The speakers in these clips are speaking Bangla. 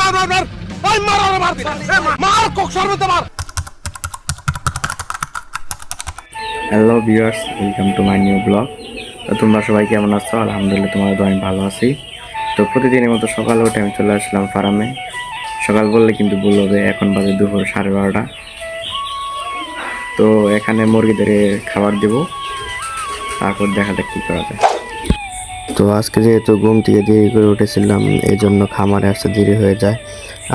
মার মার মার মার মার মার সর্বতে মার। Hello viewers welcome to my new blog তো তোমরা সবাই কেমন আছো? আলহামদুলিল্লাহ, তোমাদের তো আমি ভালো আছি। তো প্রতিদিনের মতো সকাল উঠে আমি চলে আসলাম ফার্মে। সকাল বললে কিন্তু ভুল হবে, এখন বাজে দুপুর সাড়ে বারোটা। তো এখানে মুরগিদের খাবার দেব। তারপর দেখা যাক কী করা যায়। তো আজকে যেহেতু ঘুম থেকে দেরি করে উঠেছিলাম এই জন্য খামারে আসতে দেরি হয়ে যায়।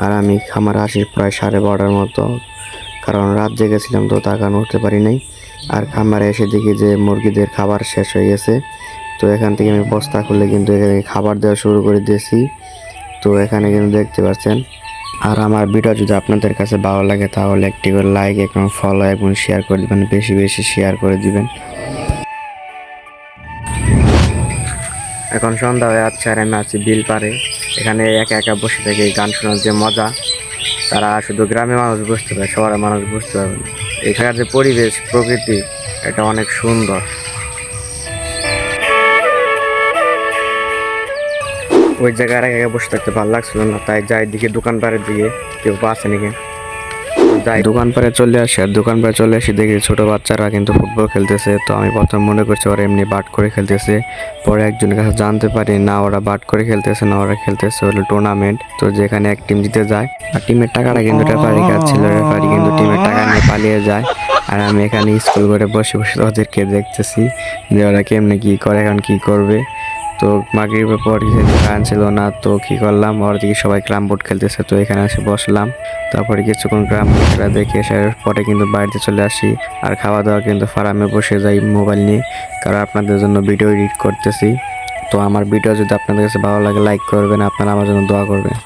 আর আমি খামারে আসি প্রায় সাড়ে বারোটার মতো। কারণ রাত জেগেছিলাম তো তার কারণে উঠতে পারি নাই। আর খামারে এসে দেখি যে মুরগিদের খাবার শেষ হয়ে গেছে। তো এখান থেকে আমি বস্তা খুলে কিন্তু এখানে খাবার দেওয়া শুরু করে দিয়েছি। তো এখানে কিন্তু দেখতে পাচ্ছেন। আর আমার ভিডিও যদি আপনাদের কাছে ভালো লাগে তাহলে একটি করে লাইক এবং ফলো এবং শেয়ার করে দিবেন। বেশি বেশি শেয়ার করে দিবেন। এখন সন্ধ্যা হয়ে যাচ্ছে আর আমি আছি বিল পারে এখানে একা একা বসে থেকে গান শোনার যে মজা, তারা শুধু গ্রামের মানুষ বুঝতে পারে, শহরের মানুষ বুঝতে পারবে এখানকার যে পরিবেশ, প্রকৃতি, এটা অনেক সুন্দর। ওই জায়গায় একা একা বসে থাকতে ভালো লাগছিল না, তাই যাই দিকে দোকান পাড়ের দিকে, কেউ আছে নাকি? যাই দোকান পাড়ে চলে আসে, আর দোকান পাড়ে চলে আসি দেখি ছোট বাচ্চারা কিন্তু ফুটবল খেলতেছে। তো আমি প্রথম মনে করছি ওরা এমনি বাট করে খেলতেছে। পরে একজনের কাছে জানতে পারি, না, ওরা বাট করে খেলতেছে, না, ওরা খেলতেছে। হলো টুর্নামেন্ট তো যেখানে এক টিম জিতে যায়, আর টিমের টাকাটা কিন্তু রেফারি কাজ ছিল? রেফারি কিন্তু টিমের টাকা নিয়ে পালিয়ে যায়। আর আমি এখানে স্কুল করে বসে বসে ওদেরকে দেখতেছি যে ওরা কেমনে কি করে, এখন কি করবে। তো মাগরিবের পর গান ছিল না, তো কি করলাম? ওর দিকে সবাই ক্রাম বোর্ড খেলতেছে, তো এখানে এসে বসলাম। তারপরে কিছুক্ষণ বোর্ড খেলা দেখে আসার পরে কিন্তু বাড়িতে চলে আসি। আর খাওয়া দাওয়া কিন্তু ফার্মে বসে যাই মোবাইল নিয়ে, কারণ আপনাদের জন্য ভিডিও এডিট করতেছি। তো আমার ভিডিও যদি আপনাদের কাছে ভালো লাগে, লাইক করবেন, আপনারা আমার জন্য দোয়া করবেন।